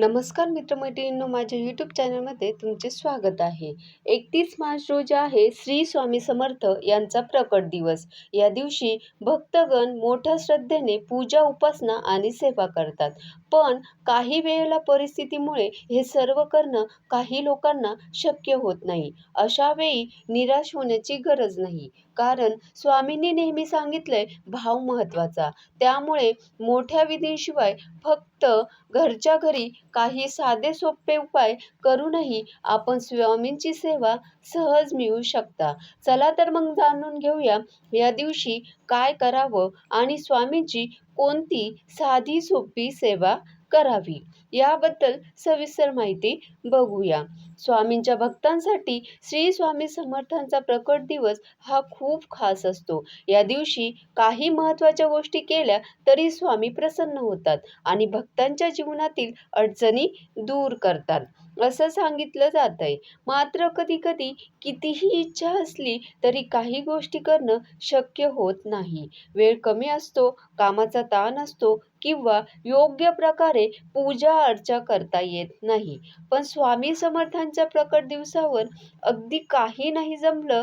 नमस्कार मित्रमैत्रिणींनो माझ्या यूट्यूब चॅनलमध्ये तुमचे स्वागत आहे. एकतीस मार्च रोजी आहे श्री स्वामी समर्थ यांचा प्रकट दिवस. या दिवशी भक्तगण मोठ्या श्रद्धेने पूजा उपासना आणि सेवा करतात. पण काही वेळेला परिस्थितीमुळे हे सर्व करणं काही लोकांना शक्य होत नाही. अशा वेळी निराश होण्याची गरज नाही. कारण स्वामींनी नेहमी सांगितलंय भाव महत्त्वाचा त्यामुळे मोठ्या विधींशिवाय फक्त घरच्या घरी काही साधे सोपे उपाय करूनही आपण स्वामींची सेवा सहज मिळू शकता. चला तर मग जाणून घेऊया या दिवशी काय करावं आणि स्वामींची कोणती साधी सोपी सेवा करावी? याबद्दल सविस्तर माहिती बघूया. स्वामींच्या भक्तांसाठी श्री स्वामी समर्थांचा प्रकट दिवस हा खूप खास असतो. या दिवशी काही महत्त्वाच्या गोष्टी केल्या तरी स्वामी प्रसन्न होतात आणि भक्तांच्या जीवनातील अडचणी दूर करतात. असं सांगितलं जात आहे मात्र कधी कधी कितीही इच्छा असली तरी काही गोष्टी करणं शक्य होत नाही. वेळ कमी असतो कामाचा ताण असतो किंवा योग्य प्रकारे पूजा अर्चा करता येत नाही. पण स्वामी समर्थांच्या प्रकट दिवसावर अगदी काही नाही जमलं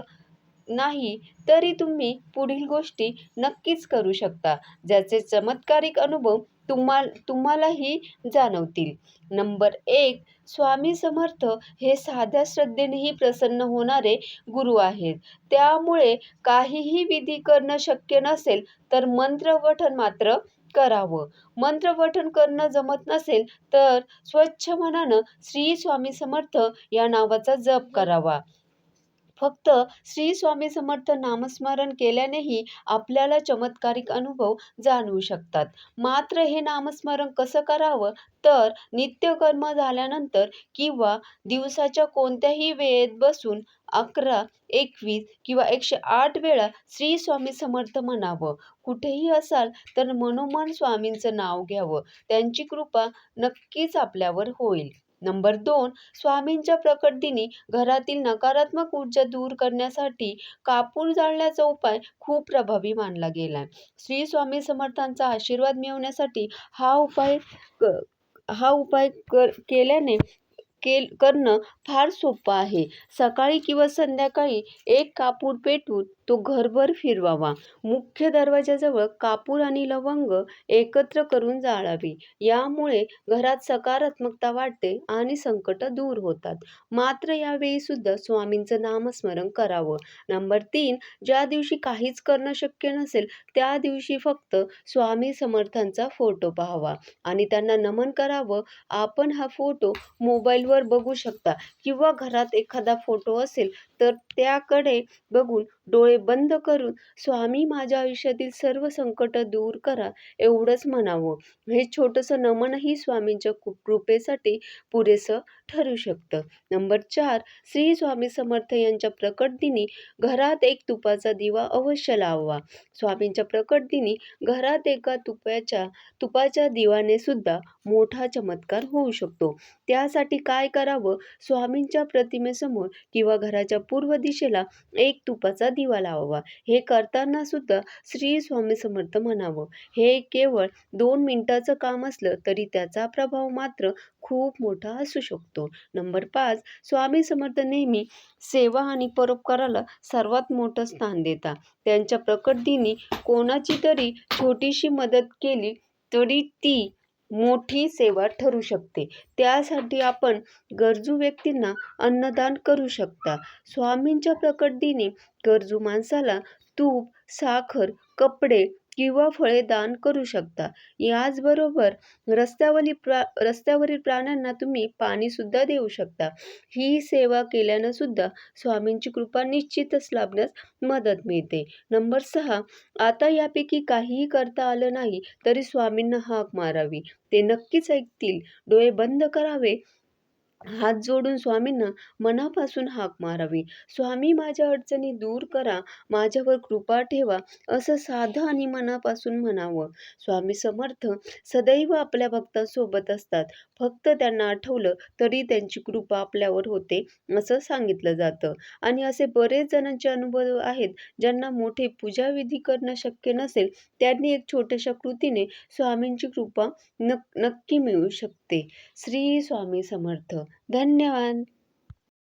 नाही तरी तुम्ही पुढील गोष्टी नक्कीच करू शकता ज्याचे चमत्कारिक अनुभव तुम्हा तुम्हालाही जाणवतील. नंबर एक स्वामी समर्थ हे साध्या श्रद्धेनेही प्रसन्न होणारे गुरु आहेत. त्यामुळे काहीही विधी करणं शक्य नसेल तर मंत्र पठण मात्र करावं. मंत्र करणं जमत नसेल तर स्वच्छ मनानं श्री स्वामी समर्थ या नावाचा जप करावा. फक्त श्री स्वामी समर्थ नामस्मरण केल्यानेही आपल्याला चमत्कारिक अनुभव जाणवू शकतात. मात्र हे नामस्मरण कसं करावं? तर नित्यकर्म झाल्यानंतर किंवा दिवसाच्या कोणत्याही वेळेत बसून अकरा एकवीस किंवा एकशे आठ वेळा श्री स्वामी समर्थ म्हणावं. कुठेही असाल तर मनोमन स्वामींचं नाव घ्यावं. त्यांची कृपा नक्कीच आपल्यावर होईल. नंबर दोन स्वामींच्या प्रकट घरातील नकारात्मक ऊर्जा दूर करण्यासाठी कापूर जाळण्याचा उपाय खूप प्रभावी मानला गेलाय. श्री स्वामी समर्थांचा आशीर्वाद मिळवण्यासाठी हा उपाय हा उपाय कर केल्याने केल करणं फार सोपं आहे. सकाळी किंवा संध्याकाळी एक कापूर पेटवून तो घरभर फिरवावा. मुख्य दरवाजाजवळ कापूर आणि लवंग एकत्र करून जाळावी. यामुळे घरात सकारात्मकता वाढते आणि संकट दूर होतात. मात्र यावेळी सुद्धा स्वामींचं नामस्मरण करावं. नंबर तीन ज्या दिवशी काहीच करणं शक्य नसेल त्या दिवशी फक्त स्वामी समर्थांचा फोटो पाहावा आणि त्यांना नमन करावं. आपण हा फोटो मोबाईल मोबाईलवर बघू शकता. किंवा घरात एखादा फोटो असेल तर त्याकडे बघून डोळे बंद करून स्वामी माझ्या आयुष्यातील सर्व संकट दूर करा एवढंच म्हणावं. हे छोटंसं नमनही स्वामींच्या कृपेसाठी पुरेसं ठरू शकतं. नंबर चार श्री स्वामी समर्थ यांच्या प्रकट दिनी घरात एक तुपाचा दिवा अवश्य लावावा स्वामींच्या प्रकट दिनी घरात एका तुपाच्या तुपाच्या दिवाने सुद्धा मोठा चमत्कार होऊ शकतो. त्यासाठी काय काय करावं? स्वामींच्या प्रतिमेसमोर किंवा घराच्या पूर्व दिशेला एक तुपाचा दिवा लावावा. हे करताना सुद्धा श्री स्वामी समर्थ म्हणावं. हे केवळ दोन मिनिटाचं काम असलं तरी त्याचा प्रभाव मात्र खूप मोठा असू शकतो. नंबर पाच स्वामी समर्थ नेहमी सेवा आणि परोपकाराला सर्वात मोठं स्थान देतात. त्यांच्या प्रकट दिनी कोणाची तरी छोटीशी मदत केली तरी ती मोठी सेवा ठरू शकते. त्यासाठी आपण गरजू व्यक्तींना अन्नदान करू शकता. स्वामींच्या प्रकट दिनी गरजू माणसाला तूप साखर कपडे किंवा फळे दान करू शकता. याचबरोबर रस्त्यावरील प्रा रस्त्यावरील प्राण्यांना तुम्ही पाणीसुद्धा देऊ शकता. ही सेवा केल्यानं सुद्धा स्वामींची कृपा निश्चितच लाभण्यास मदत मिळते. नंबर सहा आता यापैकी काहीही करता आलं नाही तरी स्वामींना हाक मारावी. ते नक्कीच ऐकतील. डोळे बंद करावे. हात जोडून स्वामींना मनापासून हाक मारावी. स्वामी माझ्या अडचणी दूर करा, माझ्यावर कृपा ठेवा, असं साधं आणि मनापासून म्हणावं. स्वामी समर्थ सदैव आपल्या भक्तांसोबत असतात. फक्त त्यांना आठवलं तरी त्यांची कृपा आपल्यावर होते, असं सांगितलं जातं. आणि असे बरेच जणांचे अनुभव आहेत, ज्यांना मोठे पूजाविधी करणं शक्य नसेल, त्यांनी एक छोट्याशा कृतीने स्वामींची कृपा नक्की मिळू शकते. श्री स्वामी समर्थ. धन्यवाद.